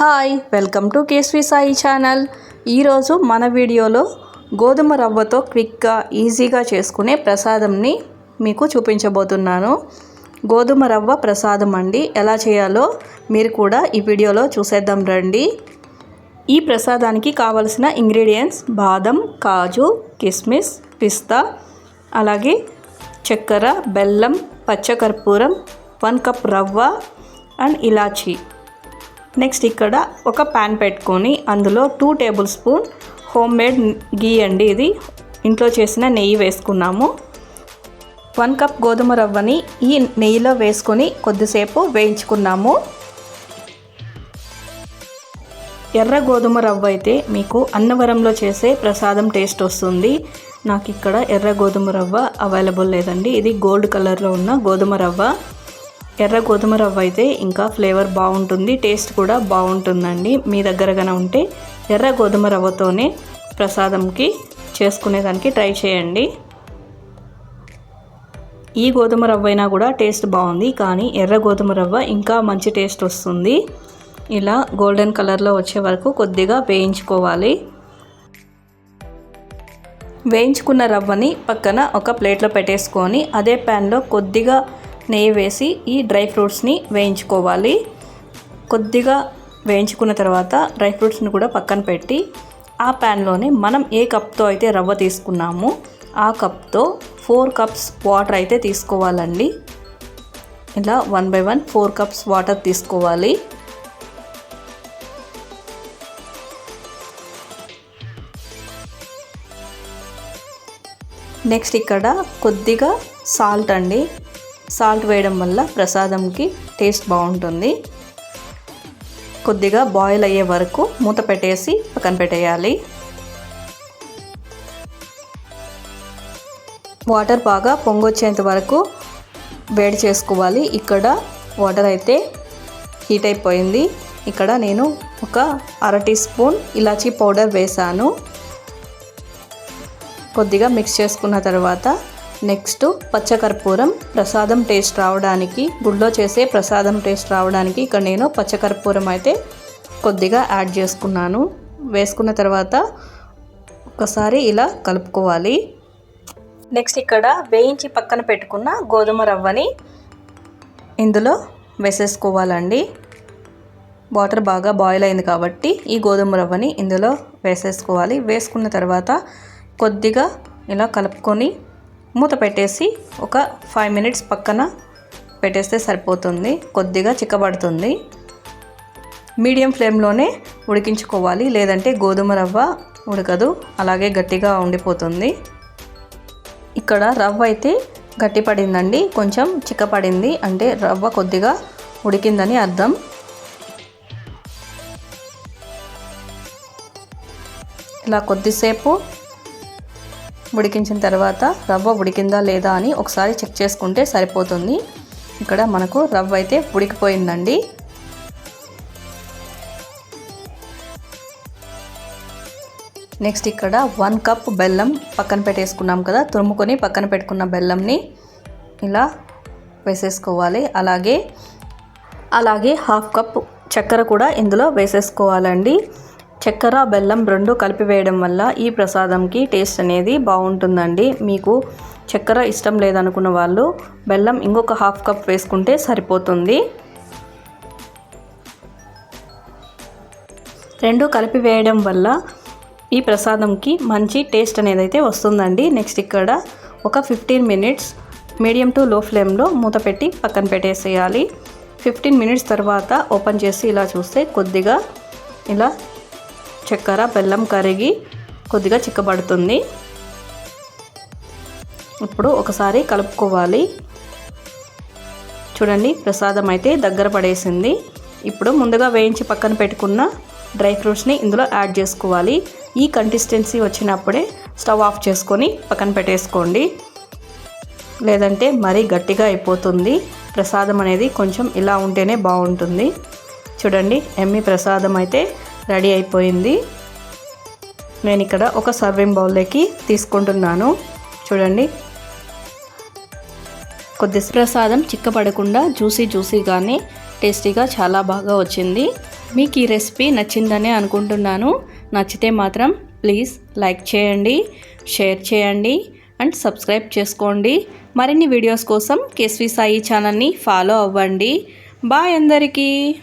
Hi welcome to కేస్వి Sai channel. ఈరోజు మన వీడియోలో గోధుమ రవ్వతో క్విక్గా ఈజీగా చేసుకునే ప్రసాదంని మీకు చూపించబోతున్నాను. గోధుమ రవ్వ ప్రసాదం అండి. ఎలా చేయాలో మీరు కూడా ఈ వీడియోలో చూసేద్దాం రండి. ఈ ప్రసాదానికి కావలసిన ఇంగ్రీడియంట్స్ బాదం కాజు కిస్మిస్ పిస్తా అలాగే చక్కెర బెల్లం పచ్చకర్పూరం వన్ కప్ రవ్వ అండ్ ఇలాచీ. నెక్స్ట్ ఇక్కడ ఒక ప్యాన్ పెట్టుకొని అందులో two tablespoon home made ghee అండి ఇది. ఇంట్లో చేసిన నెయ్యి వేసుకున్నాము. వన్ కప్ గోధుమ రవ్వని ఈ నెయ్యిలో వేసుకొని కొద్దిసేపు వేయించుకున్నాము. ఎర్ర గోధుమ రవ్వ అయితే మీకు అన్నవరంలో చేసే ప్రసాదం టేస్ట్ వస్తుంది. నాకు ఇక్కడ ఎర్ర గోధుమ రవ్వ అవైలబుల్ లేదండి. ఇది గోల్డ్ కలర్లో ఉన్న గోధుమ రవ్వ. ఎర్ర గోధుమ రవ్వ అయితే ఇంకా ఫ్లేవర్ బాగుంటుంది టేస్ట్ కూడా బాగుంటుందండి. మీ దగ్గరగానే ఉంటే ఎర్ర గోధుమ రవ్వతోనే ప్రసాదంకి చేసుకునేదానికి ట్రై చేయండి. ఈ గోధుమ రవ్వ అయినా కూడా టేస్ట్ బాగుంది కానీ ఎర్ర గోధుమ రవ్వ ఇంకా మంచి టేస్ట్ వస్తుంది. ఇలా గోల్డెన్ కలర్లో వచ్చే వరకు కొద్దిగా వేయించుకోవాలి. వేయించుకున్న రవ్వని పక్కన ఒక ప్లేట్లో పెట్టేసుకొని అదే ప్యాన్లో కొద్దిగా నెయ్యి వేసి ఈ డ్రై ఫ్రూట్స్ని వేయించుకోవాలి. కొద్దిగా వేయించుకున్న తర్వాత డ్రై ఫ్రూట్స్ని కూడా పక్కన పెట్టి ఆ ప్యాన్లోనే మనం ఏ కప్తో అయితే రవ్వ తీసుకున్నామో ఆ కప్తో ఫోర్ కప్స్ వాటర్ అయితే తీసుకోవాలండి. ఇలా one by one four cups water తీసుకోవాలి. నెక్స్ట్ ఇక్కడ కొద్దిగా సాల్ట్ అండి. సాల్ట్ వేయడం వల్ల ప్రసాదంకి టేస్ట్ బాగుంటుంది. కొద్దిగా బాయిల్ అయ్యే వరకు మూత పెట్టేసి పక్కన పెట్టేయాలి. వాటర్ బాగా పొంగొచ్చేంత వరకు వేడి చేసుకోవాలి. ఇక్కడ వాటర్ అయితే హీట్ అయిపోయింది. ఇక్కడ నేను ఒక అర టీ స్పూన్ ఇలాచీ పౌడర్ వేసాను కొద్దిగా మిక్స్ చేసుకున్న తర్వాత నెక్స్ట్ పచ్చకర్పూరం ప్రసాదం టేస్ట్ రావడానికి గుళ్ళో చేసే ప్రసాదం టేస్ట్ రావడానికి ఇక్కడ నేను పచ్చకర్పూరం అయితే కొద్దిగా యాడ్ చేసుకున్నాను. వేసుకున్న తర్వాత ఒకసారి ఇలా కలుపుకోవాలి. నెక్స్ట్ ఇక్కడ వేయించి పక్కన పెట్టుకున్న గోధుమ రవ్వని ఇందులో వేసేసుకోవాలండి. వాటర్ బాగా బాయిల్ అయింది కాబట్టి ఈ గోధుమ రవ్వని ఇందులో వేసేసుకోవాలి. వేసుకున్న తర్వాత కొద్దిగా ఇలా కలుపుకొని మూత పెట్టేసి ఒక ఫైవ్ మినిట్స్ పక్కన పెట్టేస్తే సరిపోతుంది. కొద్దిగా చిక్కబడుతుంది. మీడియం ఫ్లేమ్లోనే ఉడికించుకోవాలి. లేదంటే గోధుమ రవ్వ ఉడకదు. అలాగే గట్టిగా ఉండిపోతుంది. ఇక్కడ రవ్వ అయితే గట్టి పడిందండి కొంచెం చిక్కపడింది. అంటే రవ్వ కొద్దిగా ఉడికిందని అర్థం. ఇలా కొద్దిసేపు ఉడికించిన తర్వాత రవ్వ ఉడికిందా లేదా అని ఒకసారి చెక్ చేసుకుంటే సరిపోతుంది. ఇక్కడ మనకు రవ్వ అయితే ఉడికిపోయిందండి. నెక్స్ట్ ఇక్కడ వన్ కప్ బెల్లం పక్కన పెట్టేసుకున్నాం కదా తురుముకొని పక్కన పెట్టుకున్న బెల్లంని ఇలా వేసేసుకోవాలి. అలాగే అలాగే హాఫ్ కప్ చక్కెర కూడా ఇందులో వేసేసుకోవాలండి. చక్కెర బెల్లం రెండు కలిపి వేయడం వల్ల ఈ ప్రసాదంకి టేస్ట్ అనేది బాగుంటుందండి. మీకు చక్కెర ఇష్టం లేదనుకున్న వాళ్ళు బెల్లం ఇంకొక హాఫ్ కప్ వేసుకుంటే సరిపోతుంది. రెండు కలిపి వేయడం వల్ల ఈ ప్రసాదంకి మంచి టేస్ట్ అనేది అయితే వస్తుందండి. నెక్స్ట్ ఇక్కడ ఒక ఫిఫ్టీన్ మినిట్స్ మీడియం టు లో ఫ్లేమ్లో మూత పెట్టి పక్కన పెట్టేసేయాలి. ఫిఫ్టీన్ మినిట్స్ తర్వాత ఓపెన్ చేసి ఇలా చూస్తే కొద్దిగా ఇలా చక్కెర బెల్లం కరిగి కొద్దిగా చిక్కబడుతుంది. ఇప్పుడు ఒకసారి కలుపుకోవాలి. చూడండి ప్రసాదం అయితే దగ్గర పడేసింది. ఇప్పుడు ముందుగా వేయించి పక్కన పెట్టుకున్న డ్రై ఫ్రూట్స్ని ఇందులో యాడ్ చేసుకోవాలి. ఈ కన్సిస్టెన్సీ వచ్చినప్పుడే స్టవ్ ఆఫ్ చేసుకొని పక్కన పెట్టేసుకోండి. లేదంటే మరీ గట్టిగా అయిపోతుంది. ప్రసాదం అనేది కొంచెం ఇలా ఉంటేనే బాగుంటుంది. చూడండి ఎమ్మి ప్రసాదం అయితే రెడీ అయిపోయింది. నేను ఇక్కడ ఒక సర్వింగ్ బౌల్లోకి తీసుకుంటున్నాను. చూడండి. కొద్ది ప్రసాదం చిక్కపడకుండా జ్యూసీ జ్యూసీగానే టేస్టీగా చాలా బాగా వచ్చింది. మీకు ఈ రెసిపీ నచ్చిందనే అనుకుంటున్నాను. నచ్చితే మాత్రం ప్లీజ్ లైక్ చేయండి షేర్ చేయండి అండ్ సబ్స్క్రైబ్ చేసుకోండి. మరిన్ని వీడియోస్ కోసం కేస్వి సాయి ఛానల్ని ఫాలో అవ్వండి. బాయ్ అందరికీ.